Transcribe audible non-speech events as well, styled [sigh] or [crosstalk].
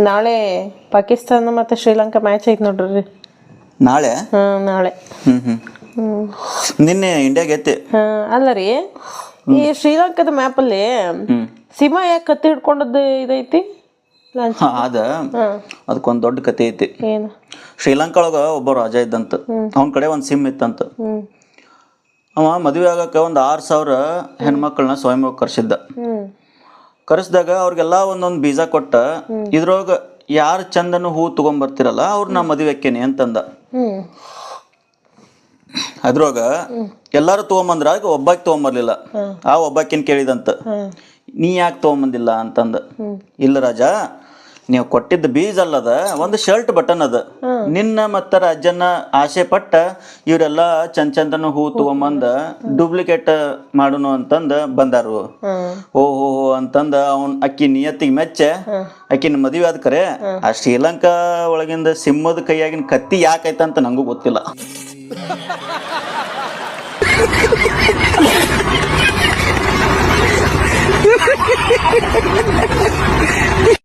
ನಾಳೆ ಪಾಕಿಸ್ತಾನ ಮತ್ತು ಶ್ರೀಲಂಕಾ ಮ್ಯಾಚ್ ಐತೆ ನೋಡ್ರಿ. ನಾಳೆ? ಹಾಂ ನಾಳೆ. ಹ್ಮ್ ಹ್ಮ್. ನಿನ್ನೆ ಇಂಡಿಯಾ ಗೆತ್ತೆ ಹಾಂ ಅಲ್ಲ ರೀ ಈ ಶ್ರೀಲಂಕಾದ ಮ್ಯಾಪಲ್ಲಿ ಹ್ಮ್. ಸಿಂಹ ಯಾಕೆ ಕತ್ತಿ ಹಿಡ್ಕೊಂಡದ್ದು ಇದೈತಿ? ಲಂಚ್ ಅದ. ಅದಕ್ಕೊಂದ್ ದೊಡ್ಡ ಕತೆ ಐತಿ. ಏನು? ಶ್ರೀಲಂಕಾ ಒಳಗ ಒಬ್ಬ ರಾಜ ಇದ್ದಂತ. ಅವನ ಕಡೆ ಒಂದ್ ಸಿಮ್ ಇತ್ತಂತ. ಹ್ಞೂ ಅವ ಮದುವೆ ಆಗಕ್ಕೆ ಒಂದು ಆರು ಸಾವಿರ ಹೆಣ್ಮಕ್ಳನ್ನ ಸ್ವಯಂವಾಗಿ ಕರ್ಸಿದ್ದ. ಹ್ಞೂ ಕರೆಸಿದಾಗ ಅವ್ರಿಗೆಲ್ಲ ಒಂದೊಂದು ಬೀಜ ಕೊಟ್ಟ ಇದ್ರೊಳಗ ಯಾರು ಚಂದನು ಹೂ ತಗೊಂಬರ್ತಿರಲ್ಲ ಅವ್ರು ನಾ ಮದುವೆಕ್ಕೇನೆ ಅಂತಂದ. ಅದ್ರೊಳಗ ಎಲ್ಲಾರು ತಗೊಂಬಂದ್ರ ಆಗ ಒಬ್ಬಾಕಿ ತಗೊಂಬರ್ಲಿಲ್ಲ. ಆ ಒಬ್ಬಾಕಿನ್ ಕೇಳಿದಂತ ನೀ ಯಾಕೆ ತಗೊಂಬಂದಿಲ್ಲ? ಅಂತಂದ. ಇಲ್ಲ ರಾಜ ನೀವು ಕೊಟ್ಟಿದ್ದ ಬೀಜ ಅಲ್ಲದ ಒಂದು ಶರ್ಟ್ ಬಟನ್ ಅದ. ನಿನ್ನ ಮತ್ತ ರಾಜನ ಆಸೆ ಪಟ್ಟ ಇವರೆಲ್ಲ ಚಂದ ಚಂದನ ಹೂ ತಗೊಂಬಂದ ಡೂಪ್ಲಿಕೇಟ್ ಮಾಡೋನು ಅಂತಂದ ಬಂದಾರು. ಓಹೋ ಅಂತಂದ ಅವನ್ ಅಕ್ಕಿ ನಿಯತ್ತಿಗೆ ಮೆಚ್ಚೆ. ಅಕ್ಕಿನ ಮದುವೆ ಆದ ಕರೆ. ಆ ಶ್ರೀಲಂಕಾ ಒಳಗಿಂದ ಸಿಂಹದ ಕೈಯಾಗಿನ ಕತ್ತಿ ಯಾಕೈತಂತ ನಂಗೂ ಗೊತ್ತಿಲ್ಲ. [laughs]